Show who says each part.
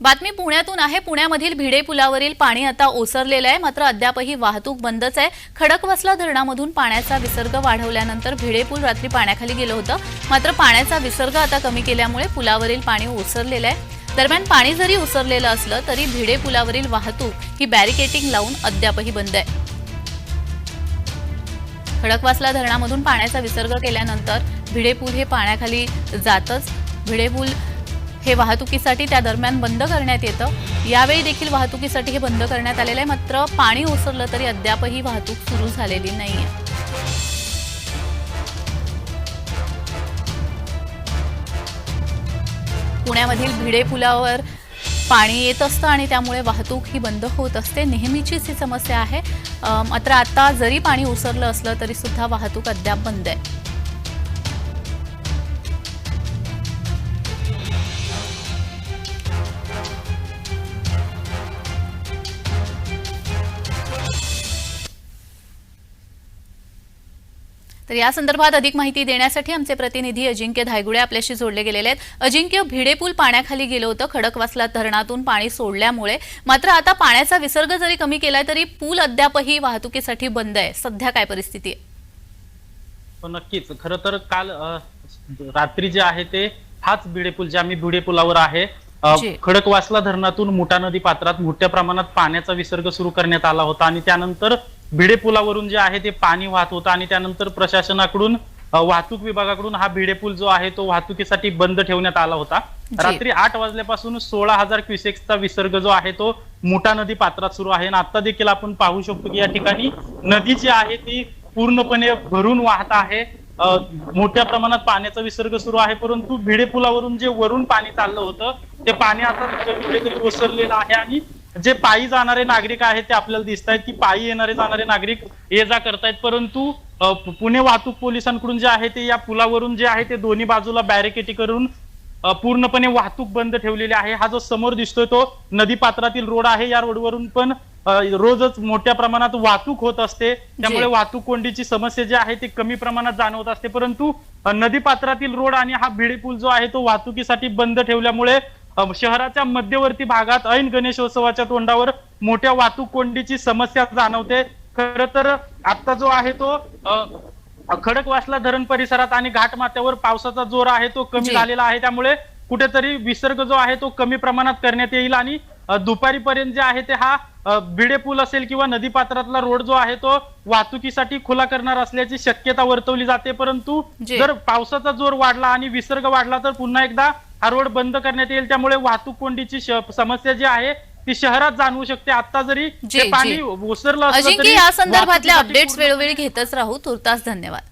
Speaker 1: बातमी पुण्यातून आहे. पुण्यामधील भिडे पुलावरील पाणी आता ओसरलेलं आहे. मात्र अद्यापही वाहतूक बंदच आहे. खडकवासला धरणामधून पाण्याचा विसर्ग वाढवल्यानंतर भिडे पूल रात्री पाण्याखाली गेलं होतं. मात्र पाण्याचा विसर्ग आता कमी केल्यामुळे पुलावरील पाणी ओसरलेलं आहे. दरम्यान पाणी जरी ओसरलेलं असलं तरी भिडे पुलावरील वाहतूक ही बॅरिकेटिंग लावून अद्यापही बंद आहे. खडकवासला धरणामधून पाण्याचा विसर्ग केल्यानंतर भिडे पूल हे पाण्याखाली जातच भिडे पूल हे वाहतुकीसाठी त्या दरम्यान बंद करण्यात येतं. यावेळी देखील वाहतुकीसाठी हे बंद करण्यात आलेलं आहे. मात्र पाणी ओसरलं तरी अद्यापही वाहतूक सुरू झालेली नाहीये. पुण्यामधील भिडे पुलावर पाणी येत असतं आणि त्यामुळे वाहतूक ही बंद होत असते. नेहमीचीच ही समस्या आहे. मात्र आता जरी पाणी ओसरलं असलं तरी सुद्धा वाहतूक अद्याप बंद आहे. तर या संदर्भात अधिक माहिती देण्यासाठी आमचे प्रतिनिधी अजिंक्य धायगुडे आपल्याशी जोडले गेलेले आहेत. अजिंक्य भिडे पूल पाण्याखाली गेलं होतं. खडकवासला धरणातून पाणी सोडल्यामुळे. मात्र आता पाण्याचा विसर्ग जरी कमी केलाय तरी पूल अद्यापही वाहतुकीसाठी बंद आहे. सध्या काय परिस्थिती आहे?
Speaker 2: हो नक्कीच. खर तर काल रात्री जे आहे ते हाच भिडे पूल जे आम्ही भिडे पुलावर आहे. खडकवासला धरणातून मुठा नदी पात्रात मोठ्या प्रमाणात पाण्याचा विसर्ग सुरू करण्यात आला होता आणि त्यानंतर भिडे पुलावरून जे आहे ते पाणी वाहत होतं आणि त्यानंतर प्रशासनाकडून वाहतूक विभागाकडून हा भिडे पूल जो आहे तो वाहतुकीसाठी बंद ठेवण्यात आला होता. रात्री आठ वाजल्यापासून सोळा हजार क्युसेक्सचा विसर्ग जो आहे तो मुठा नदी पात्रात सुरू आहे. आणि आता देखील आपण पाहू शकतो की या ठिकाणी नदी जी आहे ती पूर्णपणे भरून वाहत आहे. मोठ्या प्रमाणात पाण्याचा विसर्ग सुरू आहे. परंतु भिडे पुलावरून जे वरून पाणी चाललं होतं ते पाणी आता कुठेतरी ओसरलेलं आहे आणि जे पायी जाणारे नागरिक आहेत ते आपल्याला दिसत आहेत की पायी येणारे जाणारे नागरिक ये जा करतायत. परंतु पुणे वाहतूक पोलिसांकडून जे आहे ते या पुलावरून जे आहे ते दोन्ही बाजूला बॅरिकेटी करून पूर्णपणे वाहतूक बंद ठेवलेली आहे. हा जो समोर दिसतोय तो नदी पात्रातील रोड आहे. या रोडवरून पण रोजच मोठ्या प्रमाणात वाहतूक होत असते. त्यामुळे. वाहतूक कोंडीची समस्या जी आहे ती कमी प्रमाणात जाणवत असते. परंतु नदी पात्रातील रोड आणि हा भिडे पूल जो आहे तो वाहतुकीसाठी बंद ठेवल्यामुळे शहराच्या मध्यवर्ती भागात ऐन गणेशोत्सवाच्या तोंडावर मोठ्या वाहतूक कोंडीची समस्या जाणवते खर तर आता जो आहे तो खडकवासला धरण परिसरात आणि घाटमाथ्यावर पावसाचा जोर आहे तो कमी. झालेला आहे त्यामुळे कुठेतरी विसर्ग जो आहे तो कमी प्रमाणात करण्यात येईल आणि दुपारीपर्यंत जे आहे ते हा भिडे पूल असेल किंवा नदी पात्रातला रोड जो आहे तो वाहतुकीसाठी खुला करणार असल्याची शक्यता वर्तवली जाते परंतु. जर पावसाचा जोर वाढला आणि विसर्ग वाढला तर पुन्हा एकदा हा रोड बंद करण्यात येईल. त्यामुळे वाहतूक कोंडीची समस्या जी आहे ती शहरात जाणवू शकते. आता जरी पाणी. ओसरलं
Speaker 1: या संदर्भातल्या अपडेट्स वेळोवेळी घेतच राहू. तुर्तास धन्यवाद.